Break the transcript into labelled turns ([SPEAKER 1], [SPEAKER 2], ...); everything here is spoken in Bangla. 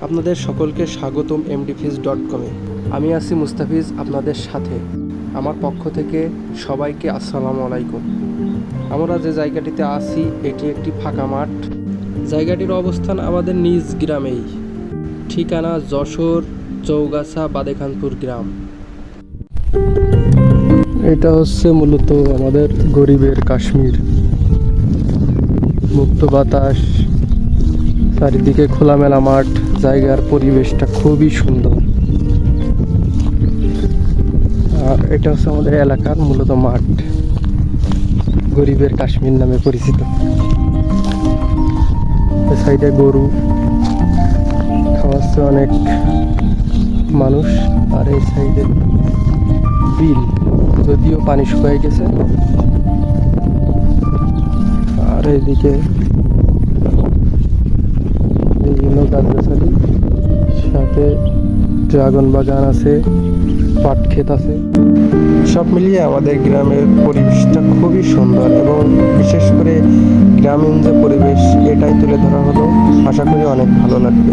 [SPEAKER 1] আপনাদের সকলকে স্বাগতম এমডিফিস ডট কমে আমি আছি মুস্তাফিজ আপনাদের সাথে। আমার পক্ষ থেকে সবাইকে আসসালামু আলাইকুম। আমরা যে জায়গাটিতে আছি, এটি একটি ফাঁকা মাঠ। জায়গাটির অবস্থান আমাদের নিজ গ্রামেই। ঠিকানা যশোর চৌগাছা বাদেখানপুর গ্রাম। এটা হচ্ছে মূলত আমাদের গরিবের কাশ্মীর। মুক্ত বাতাস চারিদিকে খোলামেলা মাঠ, জায়গার পরিবেশটা খুবই সুন্দর। আর এটা হচ্ছে আমাদের এলাকার মূলত মাঠ। গরিবের কাশ্মীর নামে পরিচিত। সাইডে গরু খাওয়াচ্ছে অনেক মানুষ, আর এই সাইডে বিল, যদিও পানি শুকিয়ে গেছে। আর বিভিন্ন গাছগাছালি সাথে ড্রাগন বাগান আছে, পাট ক্ষেত আছে। সব মিলিয়ে আমাদের গ্রামের পরিবেশটা খুবই সুন্দর এবং বিশেষ করে গ্রামীণ যে পরিবেশ, এটাই তুলে ধরা হলো। আশা করি অনেক ভালো লাগবে।